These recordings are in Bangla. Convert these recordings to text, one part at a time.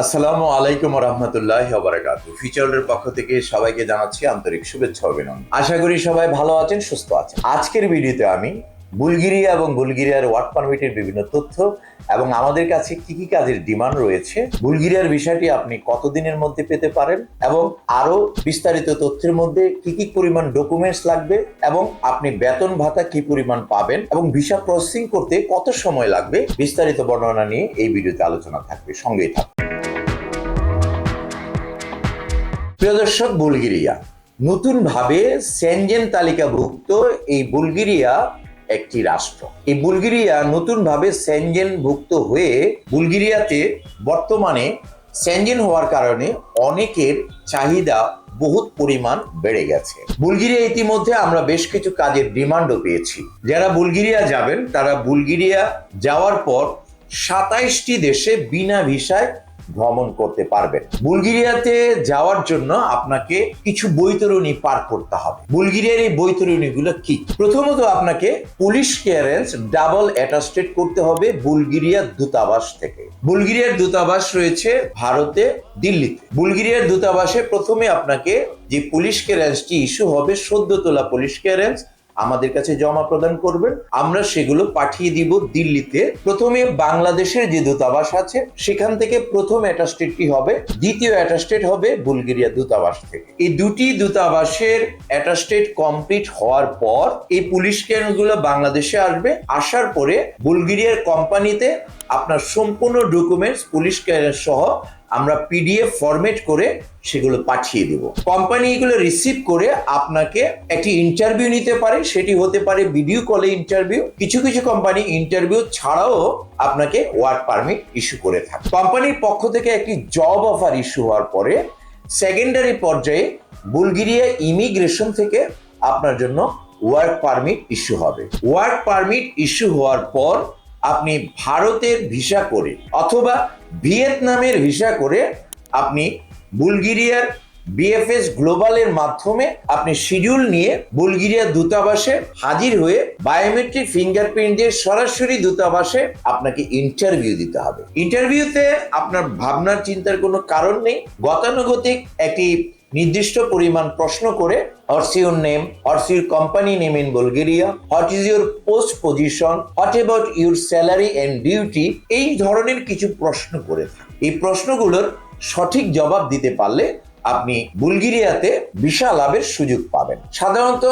আসসালামু আলাইকুম রহমতুল্লাহ বারাকাত ফিচারের পক্ষ থেকে সবাইকে জানাচ্ছি আন্তরিক শুভেচ্ছা অভিনন্দন। আশা করি সবাই ভালো আছেন, সুস্থ আছেন। আজকের ভিডিওতে আমি বুলগেরিয়া এবং বুলগেরিয়ার ওয়ার্ক পারমিটের বিভিন্ন তথ্য এবং আমাদের কাছে কি কি কাজের ডিমান্ড রয়েছে, বুলগেরিয়ার বিষয়টি আপনি কতদিনের মধ্যে পেতে পারেন এবং আরও বিস্তারিত তথ্যের মধ্যে কি কি পরিমাণ ডকুমেন্টস লাগবে এবং আপনি বেতন ভাতা কি পরিমাণ পাবেন এবং ভিসা প্রসেসিং করতে কত সময় লাগবে, বিস্তারিত বর্ণনা নিয়ে এই ভিডিওতে আলোচনা থাকবে। সঙ্গেই থাকবে প্রিয় দর্শক বুলগেরিয়া। নতুনভাবে সেনজেন তালিকাভুক্ত এই বুলগেরিয়া একটি রাষ্ট্র। এই বুলগেরিয়া নতুনভাবে সেনজেনভুক্ত হয়ে বুলগেরিয়াতে বর্তমানে সেনজেন হওয়ার কারণে অনেকের চাহিদা বহুত পরিমাণ বেড়ে গেছে। বুলগেরিয়া ইতিমধ্যে আমরা বেশ কিছু কাজের ডিমান্ডও পেয়েছি। যারা বুলগেরিয়া যাবেন, তারা বুলগেরিয়া যাওয়ার পর সাতাইশটি দেশে বিনা ভিসায় ভ্রমণ করতে পারবেন বুলগেরিয়াতে যাওয়ার জন্য আপনাকে কিছু বৈতরণী পার করতে হবে। বুলগেরিয়ার এই বৈতরণীগুলো কি? প্রথমত আপনাকে পুলিশ ক্লিয়ারেন্স ডাবল অ্যাটাস্টেড করতে হবে বুলগেরিয়া দূতাবাস থেকে। বুলগেরিয়ার দূতাবাস রয়েছে ভারতে, দিল্লিতে। বুলগেরিয়ার দূতাবাসে প্রথমে আপনাকে যে পুলিশ ক্লিয়ারেন্সটি ইস্যু হবে সদ্য তোলা পুলিশ ক্লিয়ারেন্স আমাদের কাছে জমা প্রদান করবেন। আমরা সেগুলো পাঠিয়ে দিব দিল্লিতে। প্রথমে বাংলাদেশের যে দূতাবাস আছে, সেখান থেকে প্রথম অ্যাটাস্টেডটি হবে, দ্বিতীয় অ্যাটাস্টেড হবে বুলগেরিয়া দূতাবাস থেকে। এই দুটি দূতাবাসের অ্যাটাস্টেড কমপ্লিট হওয়ার পর এই পুলিশ ক্যানগুলো বাংলাদেশে আসবে। আসার পরে বুলগেরিয়ার কোম্পানিতে আপনার সম্পূর্ণ ডকুমেন্টস পুলিশ ক্যারেন্স সহ আমরা পিডিএফ ফরম্যাট করে সেগুলো পাঠিয়ে দেব। কোম্পানি এগুলো রিসিভ করে আপনাকে একটি ইন্টারভিউ নিতে পারে, সেটি হতে পারে ভিডিও কলে ইন্টারভিউ কিছু কিছু কোম্পানি ইন্টারভিউ ছাড়াও আপনাকে ওয়ার্ক পারমিট ইস্যু করে থাকে। কোম্পানির পক্ষ থেকে একটি জব অফার ইস্যু হওয়ার পরে সেকেন্ডারি পর্যায়ে বুলগেরিয়া ইমিগ্রেশন থেকে আপনার জন্য ওয়ার্ক পারমিট ইস্যু হবে। ওয়ার্ক পারমিট ইস্যু হওয়ার পর আপনি ভারতের ভিসা করে অথবা ভিয়েতনামের ভিসা করে আপনি বুলগেরিয়ার বিএফএস গ্লোবালের মাধ্যমে আপনি শিডিউল নিয়ে বুলগেরিয়া দূতাবাসে হাজির হয়ে বায়োমেট্রিক ফিঙ্গারপ্রিন্ট দিয়ে সরাসরি দূতাবাসে আপনাকে ইন্টারভিউ দিতে হবে। ইন্টারভিউতে আপনার ভাবনার চিন্তার কোনো কারণ নেই। গতানুগতিক একটি নির্দিষ্ট পরিমাণ প্রশ্ন করে what's your name what's your company name in Bulgaria what is your post position what about your salary and duty এই ধরনের কিছু প্রশ্ন করে এই প্রশ্নগুলোর সঠিক জবাব দিতে পারলে আপনি বুলগেরিয়াতে ভিসা লাভের সুযোগ পাবেন। সাধারণত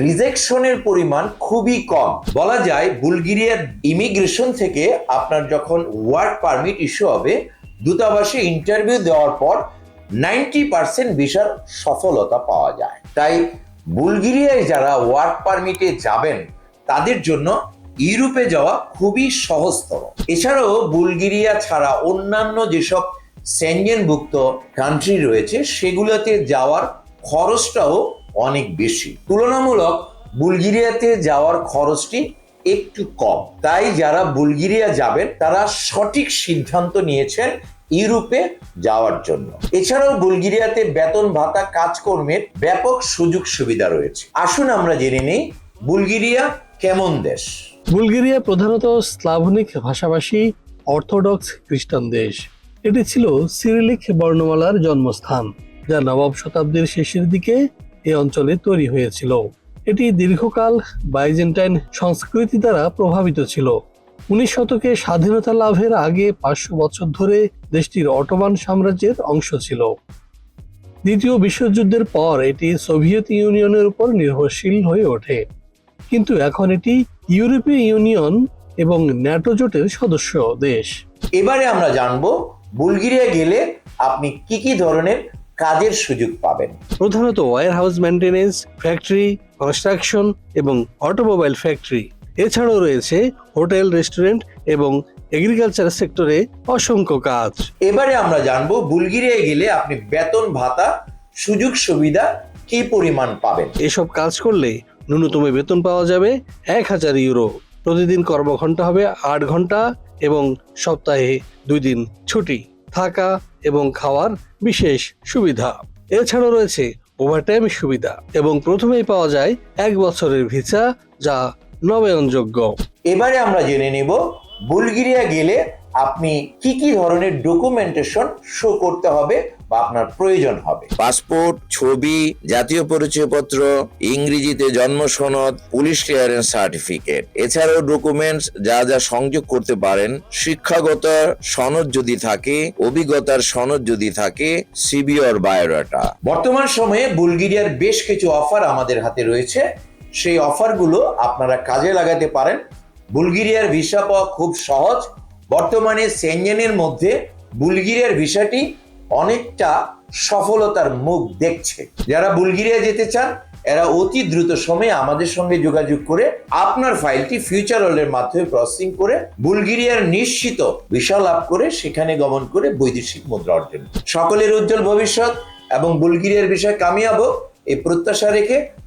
রিজেকশনের পরিমাণ খুবই কম। বলা যায় বুলগেরিয়ার ইমিগ্রেশন থেকে আপনার যখন ওয়ার্ক পারমিট ইস্যু হবে, দূতাবাসে ইন্টারভিউ দেওয়ার পর নাইনটি পার্সেন্ট ভিসার সফলতা পাওয়া যায়। তাই বুলগেরিয়ায় যারা ওয়ার্ক পারমিটে যাবেন, তাদের জন্য ইউরোপে যাওয়া খুবই সহজতর। এছাড়াও বুলগেরিয়া ছাড়া অন্যান্য যেসব সেনজেনভুক্ত কান্ট্রি রয়েছে, সেগুলোতে যাওয়ার খরচটাও অনেক বেশি। তুলনামূলক বুলগেরিয়াতে যাওয়ার খরচটি একটু কম। তাই যারা বুলগেরিয়া যাবেন, তারা সঠিক সিদ্ধান্ত নিয়েছেন ইউরোপে যাওয়ার জন্য। এছাড়াও বুলগেরিয়াতে বেতন ভাতা কাজকর্মের ব্যাপক সুযোগ সুবিধা রয়েছে। আসুন আমরা জেনে নেই বুলগেরিয়া কেমন দেশ। বুলগেরিয়া প্রধানত স্লাভনিক ভাষাভাষী, অর্থোডক্স খ্রিস্টান দেশ। এটি ছিল সিরিলিক বর্ণমালার জন্মস্থান, যা নবম শতাব্দীর শেষের দিকে এ অঞ্চলে তৈরি হয়েছিল। এটি দীর্ঘকাল বাইজেন্টাইন সংস্কৃতি দ্বারা প্রভাবিত ছিল। উনিশ শতকে স্বাধীনতা লাভের আগে পাঁচশো বছর ধরে দেশটির অটোমান সাম্রাজ্যের অংশ ছিল। দ্বিতীয় বিশ্বযুদ্ধের পর এটি সোভিয়েত ইউনিয়নের উপর নির্ভরশীল হয়ে ওঠে। কিন্তু এখন এটি ইউরোপীয় ইউনিয়ন এবং ন্যাটো জোটের সদস্য দেশ। এবারে আমরা জানব বুলগেরিয়া গেলে আপনি কি কি ধরনের কাজের সুযোগ পাবেন? প্রধানত warehouse maintenance factory construction এবং অটোমোবাইল ফ্যাক্টরি। এছাড়াও রয়েছে হোটেল রেস্টুরেন্ট এবং এগ্রিকালচার সেক্টরে অসংখ্য কাজ। এবারে আমরা জানব বুলগেরিয়ায় গেলে আপনি বেতন ভাতা সুযোগ সুবিধা কি পরিমাণ পাবেন? এসব কাজ করলে ন্যূনতম বেতন পাওয়া যাবে এক হাজার ইউরো। প্রতিদিন কর্মঘণ্টা হবে আট ঘণ্টা এবং সপ্তাহে দুই দিন ছুটি। থাকা এবং খাওয়ার বিশেষ সুবিধা। এছাড়াও রয়েছে ওভারটাইম সুবিধা এবং প্রথমেই পাওয়া যায় এক বছরের ভিসা যা নবায়নযোগ্য। এবারে আমরা জেনে নেব বুলগেরিয়া গেলে আপনি কি কি ধরনের ডকুমেন্টেশন শো করতে হবে বা আপনার প্রয়োজন হবে? পাসপোর্ট ছবি জাতীয় পরিচয়পত্র ইংরেজিতে জন্ম সনদ পুলিশ ক্লিয়ারেন্স সার্টিফিকেট এছাড়াও ডকুমেন্টস যা যা সংযোগ করতে পারেন শিক্ষাগত সনদ যদি থাকে অভিজ্ঞতার সনদ যদি থাকে সিবি অর বায়োডাটা বর্তমান সময়ে বুলগেরিয়ার বেশ কিছু অফার আমাদের হাতে রয়েছে। সেই অফারগুলো আপনারা কাজে লাগাতে পারেন। বুলগেরিয়ার ভিসা পাওয়া খুব সহজ। বর্তমানে সেনজেনের মধ্যে বুলগেরিয়ার ভিসাটি অনেকটা সফলতার মুখ দেখছে। যারা বুলগেরিয়া যেতে চান, এরা অতি দ্রুত সময়ে আমাদের সঙ্গে যোগাযোগ করে আপনার ফাইলটি ফিউচার হলের মাধ্যমে প্রসেসিং করে বুলগেরিয়ার নিশ্চিত ভিসা লাভ করে সেখানে গমন করে বৈদেশিক মুদ্রা অর্জন। সকলের উজ্জ্বল ভবিষ্যৎ এবং বুলগেরিয়ার বিষয় কামিয়াব, এই প্রত্যাশা রেখে